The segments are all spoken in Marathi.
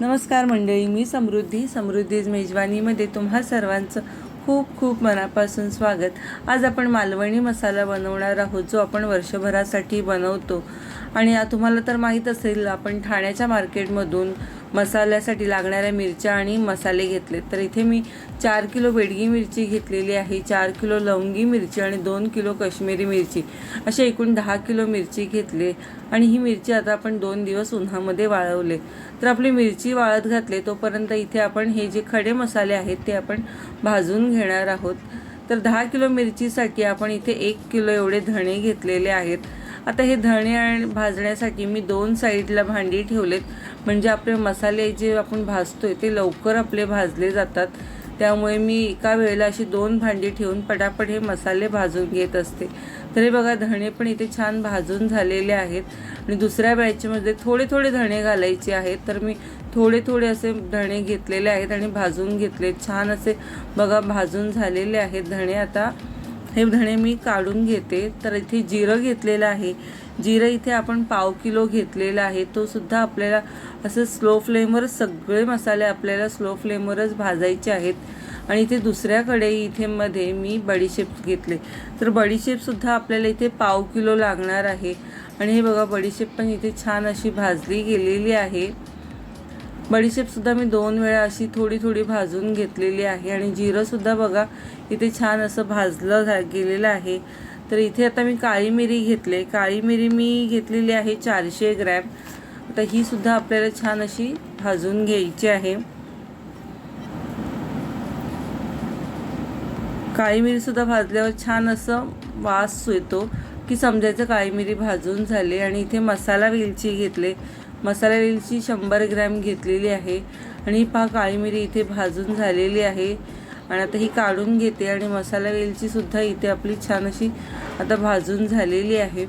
नमस्कार मंडळी मी समृद्धी समृद्धीज मेजवानीमध्ये तुम्हा सर्वांचं खूप खूप मनापासून स्वागत. आज आपण मालवणी मसाला बनवणार आहोत जो आपण वर्षभरासाठी बनवतो. आणि तुम्हाला तर माहीत असेल आपण ठाण्याच्या मार्केटमधून मसाल्यासाठी लागणाऱ्या मिरच्या आणि मसाले घेतले तर इथे मी चार किलो बेडगी मिरची घेतलेली आहे चार किलो लवंगी मिरची आणि दोन किलो काश्मीरी मिरची. असे एकूण दहा किलो मिरची घेतले आणि ही मिरची आता आपण दोन दिवस उन्हामध्ये वाळवले. तर आपली मिरची वाळत घातले तोपर्यंत इथे आपण हे जे खडे मसाले आहेत ते आपण भाजून घेणार आहोत. तर दहा किलो मिरचीसाठी आपण इथे एक किलो एवढे धणे घेतलेले आहेत. आता हे धणे आणि भाजण्यासाठी मी दोन साईडला भांडी ठेवलेत. म्हणजे आपले मसाले जे आपण भाजतोय ते लवकर आपले भाजले जातात. त्यामुळे मी एका वेळेला अशी दोन भांडी ठेवून पटापट हे मसाले भाजून घेत असते. तर हे बघा धणे पण इथे छान भाजून झालेले आहेत. आणि दुसऱ्या बॅचमध्ये थोडे थोडे धणे घालायचे आहेत. तर मी थोडे थोडे असे धणे घेतलेले आहेत आणि भाजून घेतले छान असे बघा भाजून झालेले आहेत धणे आता. हे धणे मी काढून घेते. तर इथे जिरं घेतलेलं आहे. जिरं इथे आपण पाव किलो घेतलेला आहे. तो सुद्धा आपल्याला असं स्लो फ्लेमवर सगळे मसाले आपल्याला स्लो फ्लेमवरच भाजायचे आहेत. आणि इथे दुसऱ्याकडे इथे मध्ये मी बडीशेप घेतले. तर बडीशेपसुद्धा आपल्याला इथे पाव किलो लागणार आहे. आणि हे बघा बडीशेप पण इथे छान अशी भाजली गेलेली आहे. बडीशेपसुद्धा मी दोन वेळा अशी थोडी थोडी भाजून घेतलेली आहे आणि जिरंसुद्धा बघा इथे छान असं भाजलं झा गेलेलं आहे. तर इथे आता मी काळी मिरी घेतले. काळी मिरी मी घेतलेली आहे चारशे ग्रॅम. आता ही सुद्धा आपल्याला छान अशी भाजून घ्यायची आहे. काळी मिरीसुद्धा भाजल्यावर छान असं वास येतो की समजायचं काळी मिरी भाजून झाले आणि इथे मसाला वेलची घेतले. मसाला वेलची शंभर ग्रॅम घेतलेली आहे. आणि पहा काळी मिरी इथे भाजून झालेली आहे. आणि आता ही काढून घेते आणि मसाला वेलचीसुद्धा इथे आपली छान अशी आता भाजून झालेली आहे.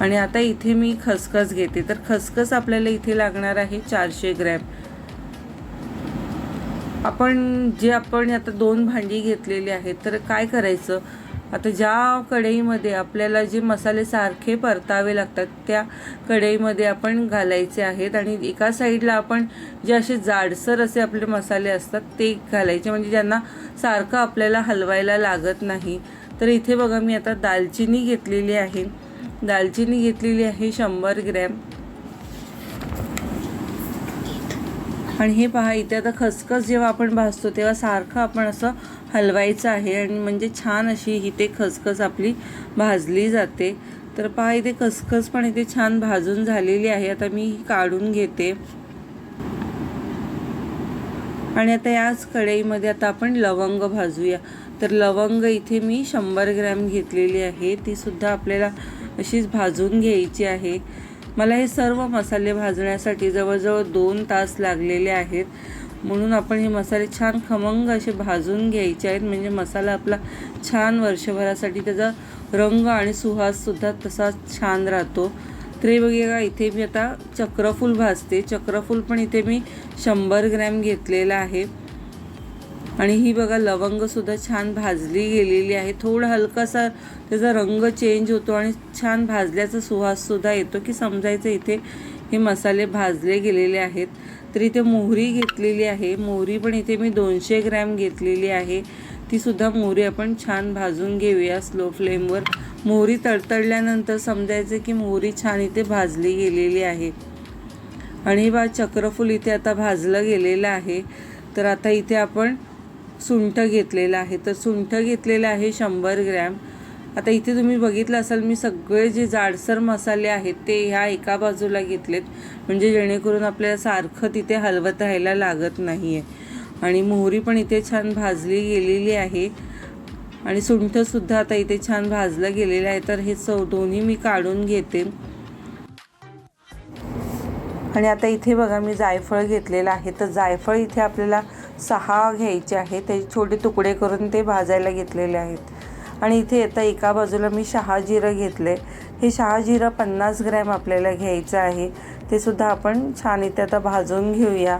आणि आता इथे मी खसखस घेते. तर खसखस आपल्याला इथे लागणार आहे चारशे ग्रॅम. आपण जे आपण आता दोन भांडी घेतलेली आहेत तर काय करायचं? आता ज्या कढईमध्ये आपल्याला जे मसाले सारखे परतावे लागतात त्या कढईमध्ये आपण घालायचे आहेत आणि एका साईडला आपण जे असे जाडसर असे आपले मसाले असतात ते घालायचे. म्हणजे ज्यांना सारखं आपल्याला हलवायला लागत नाही. तर इथे बघा मी आता दालचिनी घेतलेली आहे. दालचिनी घेतलेली आहे शंभर ग्रॅम. आणि हे पहा इथे आता खसखस जेव्हा आपण भाजतो तेव्हा सारखं आपण असं हलवायचं आहे आणि म्हणजे छान अशी इथे खसखस आपली भाजली जाते. तर पहा इथे खसखस पण इथे छान भाजून झालेली आहे. आता मी काढून घेते. आणि आता याच कढईमध्ये आता आपण लवंग भाजूया. तर लवंग इथे मी शंभर ग्रॅम घेतलेली आहे. ती सुद्धा आपल्याला अशीच भाजून घ्यायची आहे. मला हे सर्व मसाले भाजण्यासाठी जवळजवळ दोन तास लागलेले आहेत. म्हणून आपण हे मसाले छान खमंग असे भाजून घ्यायचे आहेत. म्हणजे मसाला आपला छान वर्षभरासाठी त्याचा रंग आणि सुहाससुद्धा तसाच छान राहतो. तरी बघा इथे मी आता चक्रफूल भाजते. चक्रफूल पण इथे मी शंभर ग्रॅम घेतलेला आहे. आणि ही बघा लवंगसुद्धा छान भाजली गेलेली आहे. थोडा हलकासा त्याचा रंग चेंज होतो आणि छान भाजल्याचा सुवाससुद्धा येतो की समजायचं इथे हे मसाले भाजले गेलेले आहेत. तर इथे मोहरी घेतलेली आहे. मोहरी पण इथे मी दोनशे ग्रॅम घेतलेली आहे. तीसुद्धा मोहरी आपण छान भाजून घेऊया स्लो फ्लेमवर मोहरी तडतडल्यानंतर समजायचं की मोहरी छान इथे भाजली गेलेली आहे. आणि बा चक्रफूल इथे आता भाजलं गेलेलं आहे. तर आता इथे आपण सुंठ घेतलेलं आहे. तर सुंठ घेतलेलं आहे शंभर ग्रॅम. आता इथे तुम्ही बघितलं असाल मी सगळे जे जाडसर मसाले आहेत ते ह्या एका बाजूला घेतलेत. म्हणजे जेणेकरून आपल्याला सारखं तिथे हलवत राहायला लागत नाही आहे आणि मोहरी पण इथे छान भाजली गेलेली आहे. आणि सुंठसुद्धा आता इथे छान भाजलं गेलेलं आहे. तर हे सौ दोन्ही मी काढून घेते. आणि आता इथे बघा मी जायफळ घेतलेलं आहे. तर जायफळ इथे आपल्याला सहा घ्यायचे आहे त्याचे छोटे तुकडे करून ते भाजायला घेतलेले आहेत. आणि इथे आता एका बाजूला मी शहाजिरं घेतले. हे शहाजिरं पन्नास ग्रॅम आपल्याला घ्यायचं आहे. ते सुद्धा आपण छान इथे आता भाजून घेऊया.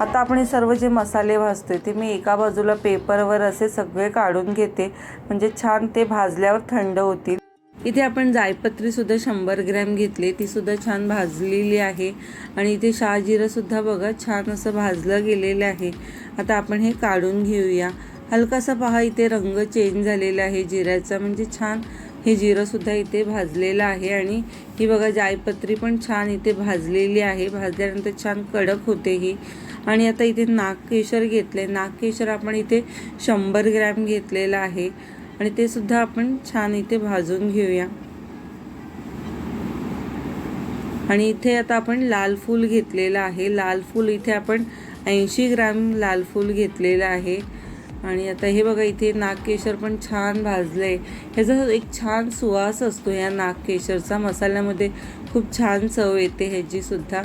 आता आपण हे सर्व जे मसाले भाजतोय ते मी एका बाजूला पेपरवर असे सगळे काढून घेते. म्हणजे छान ते भाजल्यावर थंड होतील. इथे आपण जायपत्रीसुद्धा शंभर ग्रॅम घेतली. तीसुद्धा छान भाजलेली आहे. आणि इथे शहाजिरंसुद्धा बघा छान असं भाजलं गेलेलं आहे. आता आपण हे काढून घेऊया. हलकासा पहा इथे रंग चेंज झालेला आहे जिऱ्याचा. म्हणजे छान हे जिरंसुद्धा इथे भाजलेलं आहे आणि ही बघा जायपत्री पण छान इथे भाजलेली आहे. भाजल्यानंतर छान कडक होते ही. आणि आता इथे नागकेशर घेतले नागकेशर आपण इथे शंभर ग्रॅम घेतलेलं आहे. आणि ते सुद्धा आपण छान इथे भाजून घेऊया. आणि इथे आता आपण लाल फूल घेतलेलं आहे. लाल फूल इथे आपण ऐंशी ग्रॅम लाल फूल घेतलेलं आहे. आणि आता हे बघा इथे नागकेशर पण छान भाजलं आहे ह्याचा एक छान सुवास असतो या नागकेशरचा. मसाल्यामध्ये खूप छान चव येते ह्याचीसुद्धा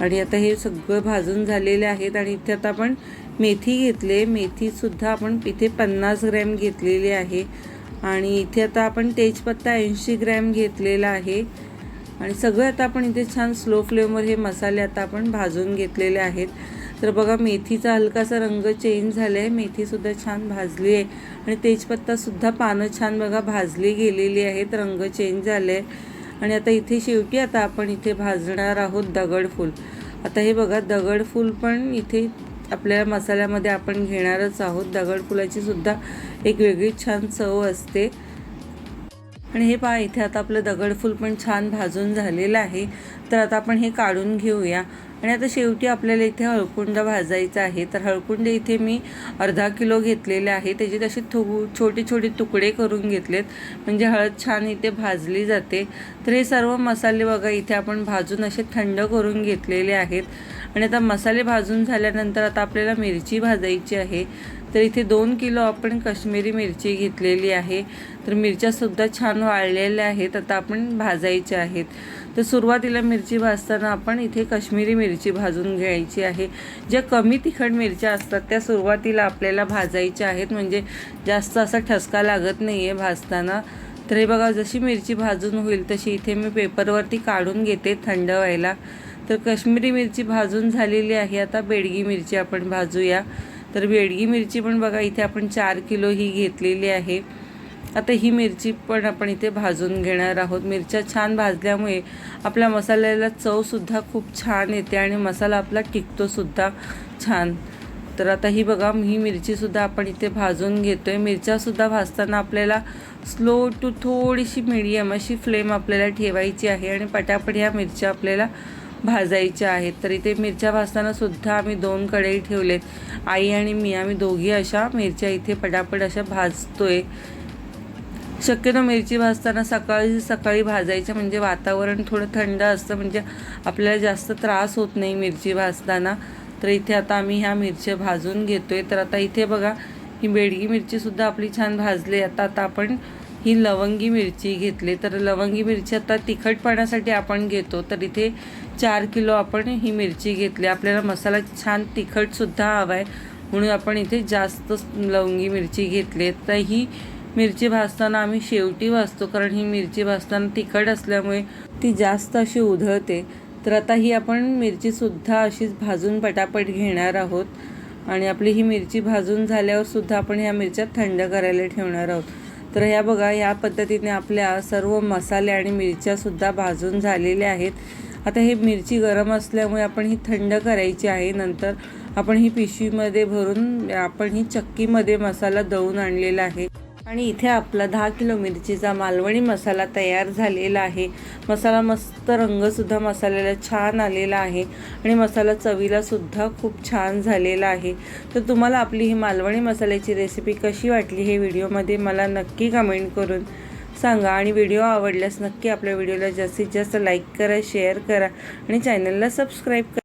आणि आता हे सगळं भाजून झालेले आहेत आणि इथे आता आपण मेथी घेतले मेथीसुद्धा आपण इथे पन्नास ग्रॅम घेतलेली आहे. आणि इथे आता आपण तेजपत्ता ऐंशी ग्रॅम घेतलेला आहे. आणि सगळं आता आपण इथे छान स्लो फ्लेमवर हे मसाले आता आपण भाजून घेतलेले आहेत. तर बघा मेथीचा हलकासा रंग चेंज झाला आहे मेथीसुद्धा छान भाजली आहे. आणि तेजपत्तासुद्धा पानं छान बघा भाजली गेलेली आहेत. रंग चेंज झाले आणि आता इथे शेवटी आता आपण इथे भाजणार आहोत दगडफूल आता हे बघा दगडफूल पण इथे आपल्या मसाल्यामध्ये आपण घेणारच आहोत. दगडफुलाची सुद्धा एक वेगळी छान चव असते. आणि हे पहा इथे आता आपलं दगडफूल पण छान भाजून झालेलं आहे. तर आता आपण हे काढून घेऊया. आणि आता शेवटी आपल्याला इथे हळकुंड भाजायचं आहे. तर हळकुंड इथे मी अर्धा किलो घेतलेले आहे. त्याचे तसे थो छोटे छोटे तुकडे करून घेतलेत. म्हणजे हळद छान इथे भाजली जाते. तर हे सर्व मसाले बघा इथे आपण भाजून असे थंड करून घेतलेले आहेत. आणि आता मसाले भाजून झाल्यानंतर आता आपल्याला मिरची भाजायची आहे. तर इथे दोन किलो आपण कश्मीरी मिरची घेतलेली आहे. तर मिरच्यासुद्धा छान वाळलेल्या आहेत. आता आपण भाजायच्या आहेत. तर सुरुवातीला मिरची भाजताना आपण इथे कश्मीरी मिरची भाजून घ्यायची आहे. ज्या कमी तिखट मिरच्या असतात त्या सुरुवातीला आपल्याला भाजायच्या आहेत. म्हणजे जास्त असा ठसका लागत नाही आहे भाजताना. तर हे बघा जशी मिरची भाजून होईल तशी इथे मी पेपरवरती काढून घेते थंड व्हायला. तर कश्मीरी मिरची भाजून झालेली आहे. आता बेडगी मिरची आपण भाजूया. तर बेडगी मिरची पण बघा इथे आपण चार किलो ही घेतलेली आहे. आता ही मिरची पण आपण इथे भाजून घेणार आहोत. मिरच्या छान भाजल्यामुळे आपल्या मसाल्याला चवसुद्धा खूप छान येते आणि मसाला आपला टिकतोसुद्धा छान. तर आता ही बघा ही मिरचीसुद्धा आपण इथे भाजून घेतो आहे मिरच्यासुद्धा भाजताना आपल्याला स्लो टू थोडीशी मिडियम अशी फ्लेम आपल्याला ठेवायची आहे आणि पटापट ह्या मिरच्या आपल्याला भाजायच्या आहेत. तर इथे मिरच्या भाजताना सुद्धा आम्ही दोन कढई ठेवलेत. आई आणि मी आम्ही दोघी अशा मिरच्या इथे पटापट अशा भाजतोय. शक्यतो मिरची भाजताना सकाळी सकाळी भाजायच्या म्हणजे वातावरण थोडं थंड असतं म्हणजे आपल्याला जास्त त्रास होत नाही मिरची भाजताना. तर इथे आता आम्ही ह्या मिरच्या भाजून घेतोय. तर आता इथे बघा ही बेडगी मिरचीसुद्धा आपली छान भाजली आता आता आपण ही लवंगी मिरची घेतली. तर लवंगी मिरची आता तिखटपणासाठी आपण घेतो. तर इथे चार किलो आपण ही मिरची घेतली. आपल्याला मसाला छान तिखटसुद्धा हवा आहे म्हणून आपण इथे जास्त लवंगी मिरची घेतली. तर ही मिरची भाजताना आम्ही शेवटी भाजतो. कारण ही मिरची भाजताना तिखट असल्यामुळे ती जास्त अशी उधळते. तर आता ही आपण मिरचीसुद्धा अशीच भाजून पटापट घेणार आहोत. आणि आपली ही मिरची भाजून झाल्यावर सुद्धा आपण ह्या मिरच्या थंड करायला ठेवणार आहोत. तर ह्या बघा या पद्धतीने आपल्या सर्व मसाले आणि मिरच्यासुद्धा भाजून झालेल्या आहेत. आता हे मिरची गरम असल्यामुळे आपण ही थंड करायची आहे. नंतर आपण ही पिशवीमध्ये भरून आपण ही चक्कीमध्ये मसाला दळून आणलेला आहे. आणि इथे आपला दहा किलो मिरचीचा मालवणी मसाला तयार झालेला आहे. मसाला मस्त रंगसुद्धा मसाल्याला छान आलेला आहे आणि मसाला चवीलासुद्धा खूप छान झालेला आहे. तर तुम्हाला आपली ही मालवणी मसाल्याची रेसिपी कशी वाटली हे व्हिडिओमध्ये मला नक्की कमेंट करून सांगा आणि व्हिडिओ आवडल्यास नक्की आपल्या व्हिडिओला जास्तीत जास्त लाईक करा शेअर करा आणि चॅनलला सबस्क्राईब करा.